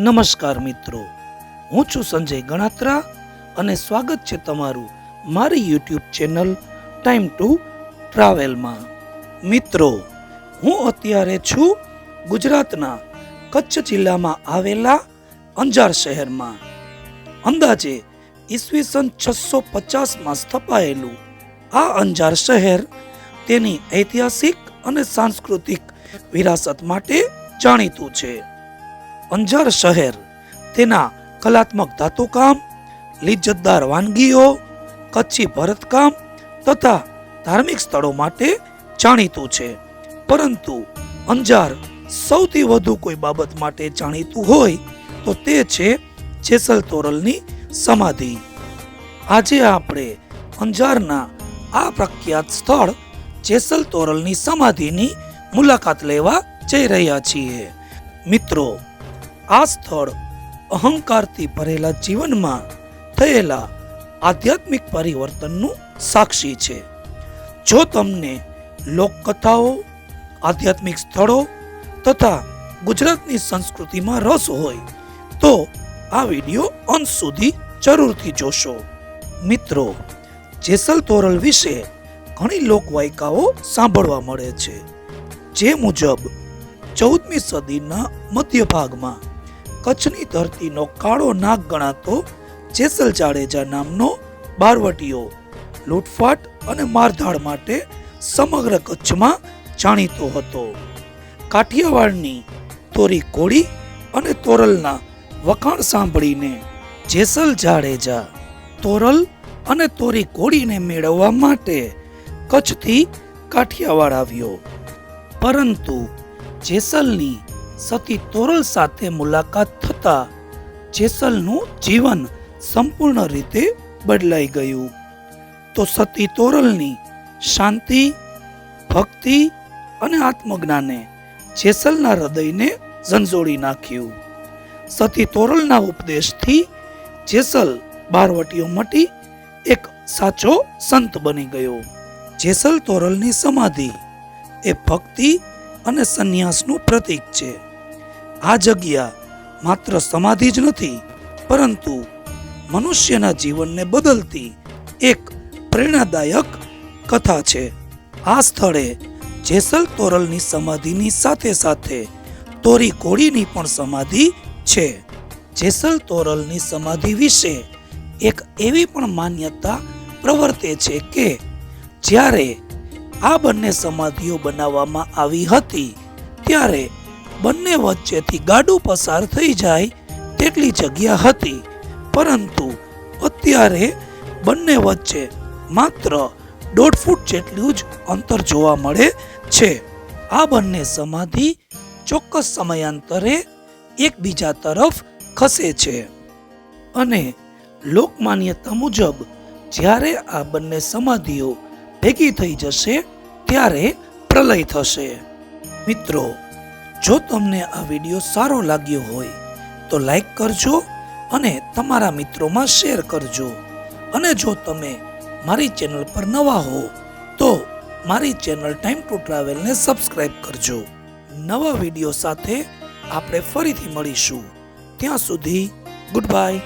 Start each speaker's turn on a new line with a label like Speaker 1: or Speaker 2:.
Speaker 1: નમસ્કાર મિત્રો. હું છું સંજય ગણાત્રા અને સ્વાગત છે તમારું મારી યુટ્યુબ ચેનલ ટાઈમ ટુ ટ્રાવેલમાં. મિત્રો, હું અત્યારે છું ગુજરાતના કચ્છ જિલ્લામાં આવેલા અંજાર શહેરમાં. અંદાજે ઈસવીસન છસો પચાસમાં સ્થપાયેલું આ અંજાર શહેર તેની ઐતિહાસિક અને સાંસ્કૃતિક વિરાસત માટે જાણીતું છે. અંજાર શહેર. તેના કલાત્મક ધાતુકામ લિજ્જતદાર વાનગીઓ, કચ્છી ભરતકામ તથા ધાર્મિક સ્થળો માટે જાણીતું છે. પરંતુ અંજાર સૌથી વધુ કોઈ બાબત માટે જાણીતું હોય તો તે છે જેસલ તોરલની સમાધિ. આજે આપણે અંજારના આ પ્રખ્યાત સ્થળ જેસલ તોરલની સમાધિની મુલાકાત લેવા જઈ રહ્યા છીએ. મિત્રો આ સ્થળ અહંકારથી ભરેલા જીવનમાં થયેલા આધ્યાત્મિક પરિવર્તનનું સાક્ષી છે. જો તમને લોકકથાઓ, આધ્યાત્મિક સ્થળો તથા ગુજરાતની સંસ્કૃતિમાં રસ હોય, તો આ વીડિયો અંત સુધી જરૂરથી જોશો. મિત્રો, જેસલ તોરલ વિશે ઘણી લોકવાયકાઓ સાંભળવા મળે છે. જે મુજબ, ચૌદમી સદીના મધ્ય ભાગમાં કચ્છની ધરતીનો કાળો નાગ ગણાતો જેસલ જાડેજા નામનો બારવટીયો. લૂંટફાટ અને મારધાડ માટે સમગ્ર કચ્છમાં જાણીતો હતો. કાઠિયાવાડની તોરી કોળી અને તોરલના વખાણ સાંભળીને જેસલ જાડેજા તોરલ અને તોરી કોળીને મેળવવા માટે કચ્છથી કાઠિયાવાડ આવ્યો. પરંતુ જેસલની સતી તોરલ સાથે મુલાકાત થતા જેસલનું જીવન સંપૂર્ણ રીતે બદલાઈ ગયું. તો સતી તોરલની શાંતિ, ભક્તિ અને આત્મજ્ઞાને જેસલના હૃદયને ઝંઝોડી નાખ્યું. સતી તોરલના ઉપદેશથી જેસલ બારવટીઓ મટી એક સાચો સંત બની ગયો. જેસલ તોરલની સમાધિ એ ભક્તિ અને સંન્યાસનું પ્રતીક છે. આ જગ્યા માત્ર સમાધિ જ નથી, પરંતુ મનુષ્યના જીવનને બદલતી એક પ્રેરણાદાયક કથા છે. આ સ્થળે જેસલ તોરલની સમાધિની સાથે સાથે તોરી કોળીની પણ સમાધિ છે. જેસલ તોરલની સમાધિ વિશે એક એવી પણ માન્યતા પ્રવર્તે છે કે જ્યારે આ બંને સમાધિઓ બનાવવામાં આવી હતી, ત્યારે બંને વચ્ચેથી ગાડું પસાર થઈ જાય તેટલી જગ્યા હતી. પરંતુ અત્યારે બંને વચ્ચે માત્ર દોઢ ફૂટ જેટલું જ અંતર જોવા મળે છે. આ બંને સમાધિ ચોક્કસ સમયાંતરે એકબીજા તરફ ખસે છે. અને લોકમાન્યતા મુજબ જ્યારે આ બંને સમાધિઓ ભેગી થઈ જશે, ત્યારે પ્રલય થશે. મિત્રો જો તમને આ વીડિયો સારો લાગ્યો હોય, તો લાઈક કરજો અને તમારા મિત્રોમાં શેર કરજો. અને જો તમે મારી ચેનલ પર નવા હો, તો મારી ચેનલ ટાઈમ ટુ ટ્રાવેલને સબસ્ક્રાઇબ કરજો. નવા વીડિયો સાથે આપણે ફરીથી મળીશું. ત્યાં સુધી, ગુડ બાય.